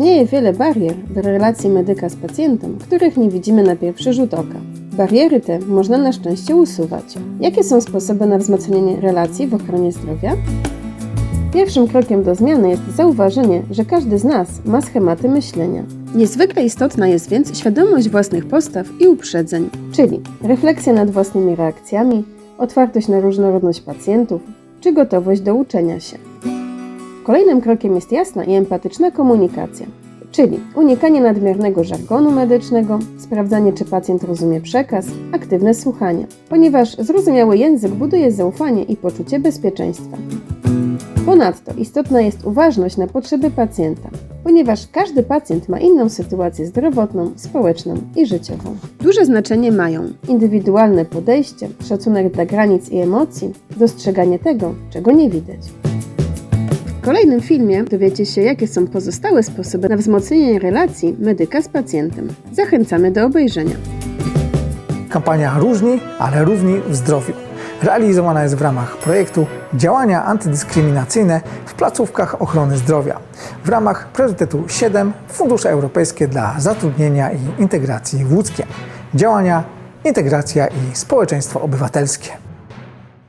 Istnieje wiele barier w relacji medyka z pacjentem, których nie widzimy na pierwszy rzut oka. Bariery te można na szczęście usuwać. Jakie są sposoby na wzmocnienie relacji w ochronie zdrowia? Pierwszym krokiem do zmiany jest zauważenie, że każdy z nas ma schematy myślenia. Niezwykle istotna jest więc świadomość własnych postaw i uprzedzeń, czyli refleksja nad własnymi reakcjami, otwartość na różnorodność pacjentów czy gotowość do uczenia się. Kolejnym krokiem jest jasna i empatyczna komunikacja, czyli unikanie nadmiernego żargonu medycznego, sprawdzanie czy pacjent rozumie przekaz, aktywne słuchanie, ponieważ zrozumiały język buduje zaufanie i poczucie bezpieczeństwa. Ponadto istotna jest uważność na potrzeby pacjenta, ponieważ każdy pacjent ma inną sytuację zdrowotną, społeczną i życiową. Duże znaczenie mają indywidualne podejście, szacunek dla granic i emocji, dostrzeganie tego, czego nie widać. W kolejnym filmie dowiecie się, jakie są pozostałe sposoby na wzmocnienie relacji medyka z pacjentem. Zachęcamy do obejrzenia. Kampania Różni, ale równi w zdrowiu. Realizowana jest w ramach projektu Działania antydyskryminacyjne w placówkach ochrony zdrowia w ramach priorytetu 7 Fundusze Europejskie dla Zatrudnienia i Integracji w. Działania Integracja i Społeczeństwo Obywatelskie.